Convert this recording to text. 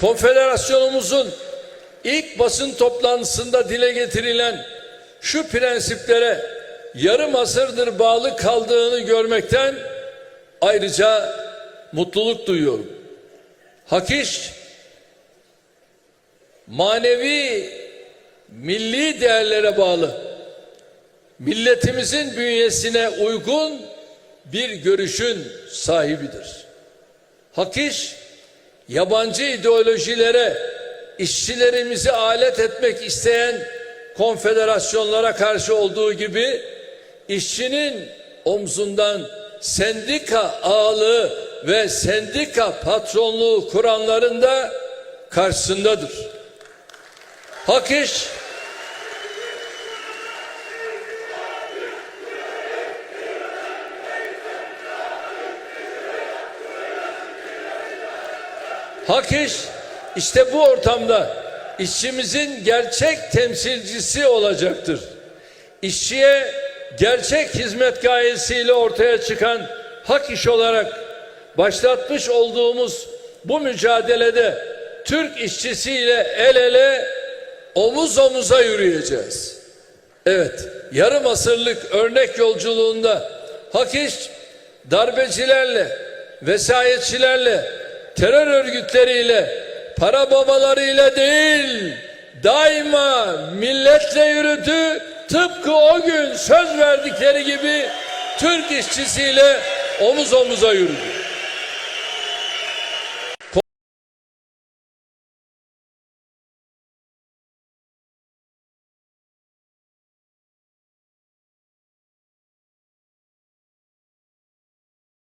konfederasyonumuzun ilk basın toplantısında dile getirilen şu prensiplere yarım asırdır bağlı kaldığını görmekten ayrıca mutluluk duyuyorum. Hak iş, manevi milli değerlere bağlı, milletimizin bünyesine uygun bir görüşün sahibidir. Hak iş, yabancı ideolojilere işçilerimizi alet etmek isteyen konfederasyonlara karşı olduğu gibi işçinin omzundan sendika ağalığı ve sendika patronluğu kuranların da karşısındadır. Hak iş Hak iş işte bu ortamda işçimizin gerçek temsilcisi olacaktır. İşçiye gerçek hizmet gayesiyle ortaya çıkan hak iş olarak başlatmış olduğumuz bu mücadelede Türk işçisiyle el ele omuz omuza yürüyeceğiz. Evet, yarım asırlık örnek yolculuğunda hak iş darbecilerle, vesayetçilerle, terör örgütleriyle, para babalarıyla değil, daima milletle yürüdü. Tıpkı o gün söz verdikleri gibi Türk işçisiyle omuz omuza yürüdü.